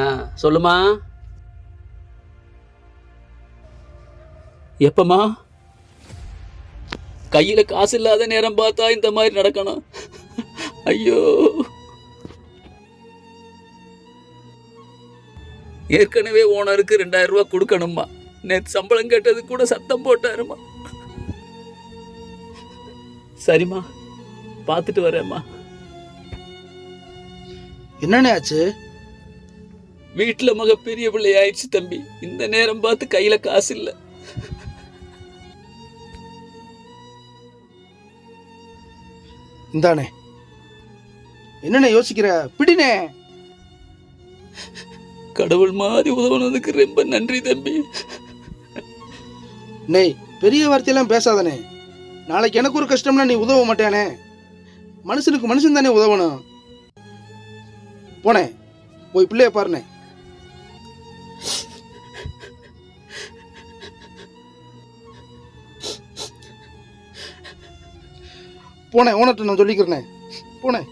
ஆ சொல்லுமா. எப்பமா கையில காசு இல்லாத நேரம் பார்த்தா இந்த மாதிரி நடக்கணும். ஐயோ. ஏற்கனவே ஓனருக்கு ரெண்டாயிரம் ரூபாய் கொடுக்கணுமா நேற்று சம்பளம் கேட்டது கூட சத்தம் போட்டாருமா சரிம்மா. பார்த்துட்டு வரேம்மா. என்னண்ணே ஆச்சு? வீட்டுல மக பெரிய பிள்ளை ஆயிடுச்சு தம்பி. இந்த நேரம் பார்த்து கையில காசு இல்ல. இந்தானே என்னண்ணே யோசிக்கிற? பிடினே கடவுள் மாதிரி உதவுனதுக்கு ரொம்ப நன்றி தம்பி. நெய் பெரிய வார்த்தையெல்லாம் பேசாதனே நாளைக்கு எனக்கு ஒரு கஷ்டம்னா நீ உதவ மாட்டேனே. மனுஷனுக்கு மனுஷன் தானே உதவணும். போனேன் போய் பிள்ளைய பாருனே. போனேன் ஓனர்கிட்ட நான் சொல்லிக்கிறேனே. போனேன்